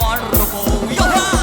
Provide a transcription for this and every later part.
มอนรูโบยก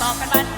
宝贝们。